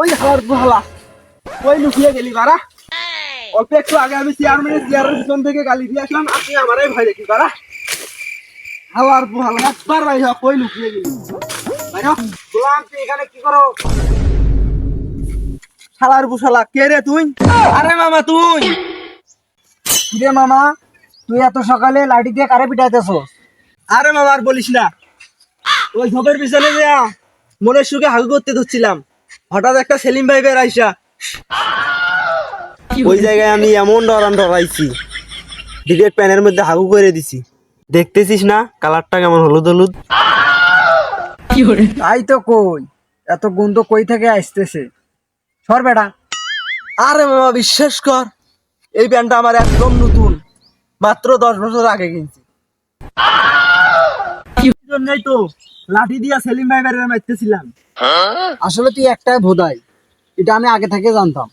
ওই হালার হালা ওই লুকিয়ে গেলি বারা অল্প একটু আগে আমি চেয়ারম্যানের চেয়ারের পিছন থেকে গালি দিয়ে আসলাম, আপনি আমারই ভয় দেখি বারা হালার হালা একবার ভাই হোক, ওই লুকিয়ে গেলি। গোলাম, তুই এখানে কি করো? শালার বুশালা, কে রে তুই? আরে মামা, তুই! কিরে মামা, তুই এত সকালে লাঠি দিয়ে কারে পিটাইতেছ? আরে মামা, আর বলিস না। ওই ঝোপের পিছনে যা মনের সুখে হাগু করতে ধরছিলাম। হঠাৎ একটা সেলিম ভাই বের আইসা। ওই জায়গায় আমি এমন ডরান ডরাইছি ডিরেক্ট প্যানের মধ্যে হাগু করে দিছি। দেখতেছিস না কালারটা কেমন হলুদ হলুদ? তাই তো কই এত গন্ধ কই থেকে আসতেছে? সর বেটা। আরে মামা বিশ্বাস কর এই প্যান্টটা আমার একদম নতুন মাত্র দশ বছর আগে কিনছি। জন্যই তো লাঠি দিয়া সেলিম ভাই মারতেছিলাম। আসলে তুই একটাই ভোদাই এটা আমি আগে থেকে জানতাম।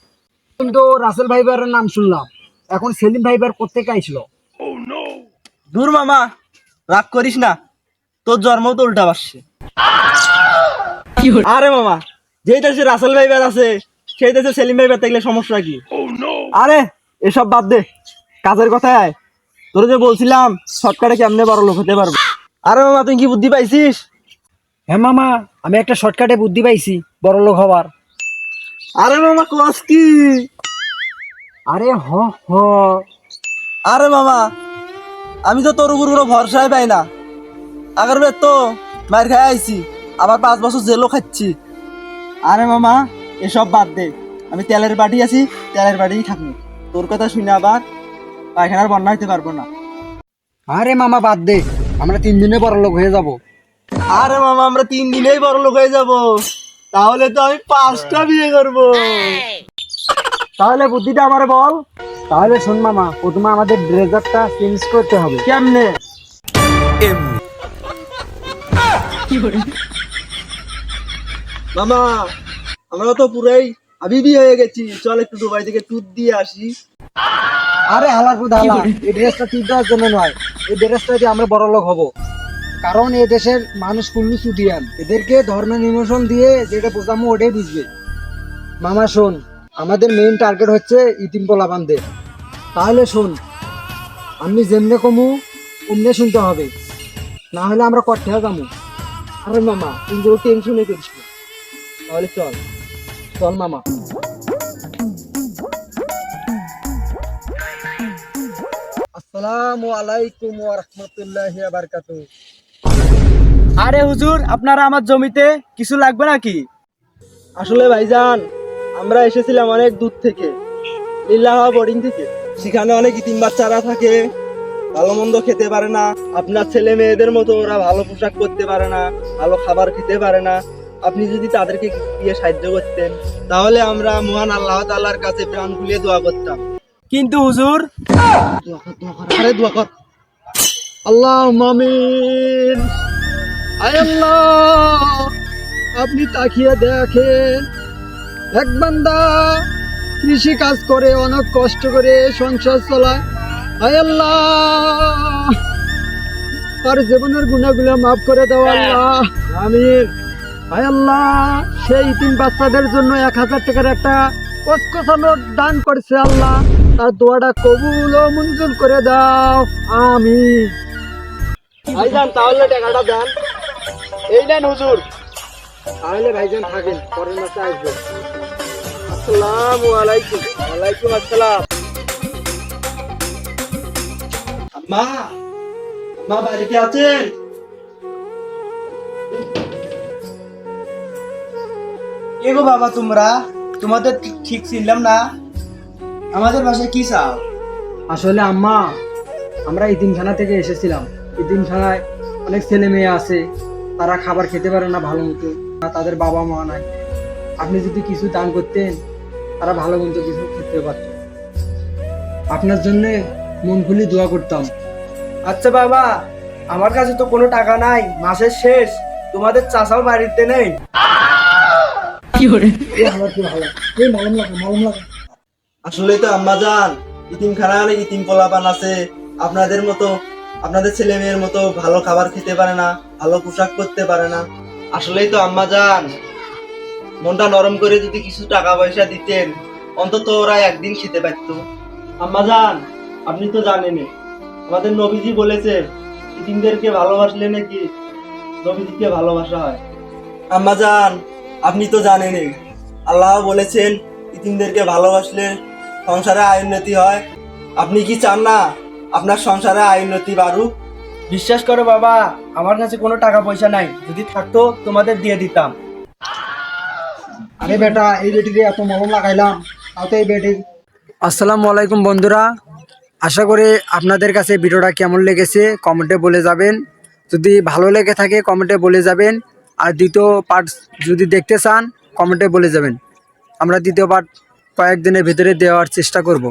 কিন্তু রাসেল ভাইবারের নাম শুনলাম এখন সেলিম ভাইবার কোথেকে আইছিল দূর মামা রাগ করিস না তোর জন্ম তো উল্টা আরে মামা যেই দেশে রাসেল ভাইবার আছে সেই দেশে সেলিম ভাইবার থাকলে সমস্যা কি? আরে এসব বাদ দে কাজের কথায় আয়। তোর যে বলছিলাম শর্টকাটে কেমনে বড় লোক হতে পারব? আরে মামা তুই কি বুদ্ধি পাইছিস? হ্যাঁ মামা আমি একটা শর্টকাটে বুদ্ধি পাইছি বড় লোক হবার। আরে মামা ক্লাস কি? আরে হ হ। আরে মামা আমি তো তোর উপর কোনো ভরসাই পাই না। আগের বার তো মার খাই আইছি আবার পাঁচ বছর জেলও খাচ্ছি। আরে মামা এসব বাদ দে। আমি তেলের বাটি আছি তেলের বাড়িই থাকব। তোর কথা শুনে আবার পায়খানার বন্যা হইতে পারব না। আরে মামা বাদ দে। আমরা তিন দিনে বড় লোক হয়ে যাব। আরে মামা আমরা তিন দিনেই বড় লোক হয়ে যাব। তাহলে তো আমি পাঁচটা বিয়ে করব। তাহলে বুদ্ধিটা আমার বল। তাহলে শোন মামা প্রথমে আমাদের ড্রেজারটা চেঞ্জ করতে হবে। কেমনে? মামা আমরা তো পুরাই আবিবি হয়ে গেছি। চল একটু দুবাই থেকে ট্যুর দিয়ে আসি। আরে হালার পুত হালা এই ড্রেসটা ঠিক দেওয়ার জন্য নয়। এই ড্রেসটা দিয়ে আমরা বড় লোক হব কারণ এই দেশের মানুষ কুল্লু সুদিয়ান এদেরকে ধর্ম নিমোশন দিয়ে যেটা বোঝামো ওটাই বুঝবে। মামা শোন আমাদের মেইন টার্গেট হচ্ছে ইতিম পোলাবানদের তাহলে শোন আমি যেমনে কমু অমনে শুনতে হবে। না হলে আমরা কঠে যাব আরে মামা তুই টেনশনে করিস তাহলে চল চল মামা। আসসালামু আলাইকুম ওয়া রাহমাতুল্লাহি ওয়া আরে হুজুর আপনারা আমার জমিতে কিছু লাগবে নাকি? আসলে ভাইজান আমরা এসেছিলাম অনেক দূর থেকে লিল্লাহা বোর্ডিং থেকে। সেখানে অনেক ইতিম বাচ্চারা থাকে ভালো মন্দ খেতে পারে না। আপনার ছেলে মেয়েদের মতো ওরা ভালো পোশাক করতে পারে না ভালো খাবার খেতে পারে না। আপনি যদি তাদেরকে দিয়ে সাহায্য করতেন তাহলে আমরা মহান আল্লাহ তাআলার কাছে প্রাণ খুলে দোয়া করতাম। কিন্তু হুজুর আরে দোয়া কর। আল্লাহ আয় আল্লাহ আপনি তাকিয়ে দেখেন। এক বান্দা কৃষি কাজ করে অনেক কষ্ট করে সংসার চালায়। আয় আল্লাহ তার জীবনের গুণাগুলো মাফ করে দাও আল্লাহ। আমিন। আয় আল্লাহ সেই তিন বাচ্চাদের জন্য এক হাজার টাকার একটা কসকসানো দান করছে আল্লাহ। তার দোয়াটা কবুল ও মঞ্জুর করে দাও। আমি ভাইজান তাহলে টাকাটা দেন। এই নেন হুজুর। তাহলে ভাইজান থাকেন পরের মাসে আসবে আসসালামু আলাইকুম। ওয়ালাইকুম আসসালাম। আম্মা আম্মা বাড়িতে আছেন? কে গো বাবা তোমরা তোমাদের ঠিক- ঠিক ছিলাম না? আমাদের বাসায় কি চাও? আসলে আম্মা আমরা ইতিমখানা থেকে এসেছিলাম। ইতিমখানায় অনেক ছেলে মেয়ে আছে তারা খাবার খেতে পারে না ভালো মতো আর তাদের বাবা মা নাই। আপনি যদি কিছু দান করতেন তারা ভালো মতো কিছু খেতে পারত। আপনার জন্য মন খুলি দোয়া করতাম। আচ্ছা বাবা আমার কাছে তো কোনো টাকা নাই মাসের শেষ। তোমাদের চাষাও বাড়িতে নেই। কি এই আমার কি ভালো এই মলম লাগা মলম লাগা আসলে তো আম্মা জান, ইতিম খানা অনেক ইতিম পোলাপান আছে। আপনাদের মতো, আপনাদের ছেলে মেয়ের মতো ভালো খাবার খেতে পারে না, ভালো পোশাক করতে পারে না। আসলেই তো আম্মা জান। মনটা নরম করে যদি কিছু টাকা পয়সা দিতেন, অন্তত ওরা একদিন খেতে পারতো। আম্মাজান আপনি তো জানেনই, আমাদের নবীজি বলেছে, ইতিমদেরকে ভালোবাসলে নাকি নবীজিকে ভালোবাসা হয়? আম্মাজান আপনি তো জানেনই, আল্লাহ বলেছেন, ইতিমদেরকে ভালোবাসলে সংসারে আয় উন্নতি হয়। আপনি কি চান না আপনার সংসারে আয় উন্নতি বাড়ুক? বিশ্বাস করো বাবা আমার কাছে কোনো টাকা পয়সা নাই। যদি থাকতো তোমাদের দিয়ে দিতাম। আরে বেটা এই বেটিকে এত মলম লাগাইলাম তাও তো এই বেটি। আসসালামু আলাইকুম বন্ধুরা। আশা করি আপনাদের কাছে ভিডিওটা কেমন লেগেছে কমেন্টে বলে যাবেন। যদি ভালো লেগে থাকে কমেন্টে বলে যাবেন। আর দ্বিতীয় পার্ট যদি দেখতে চান কমেন্টে বলে যাবেন। আমরা দ্বিতীয় পার্ট কয়েকদিনের ভিতরে দেওয়ার চেষ্টা করব।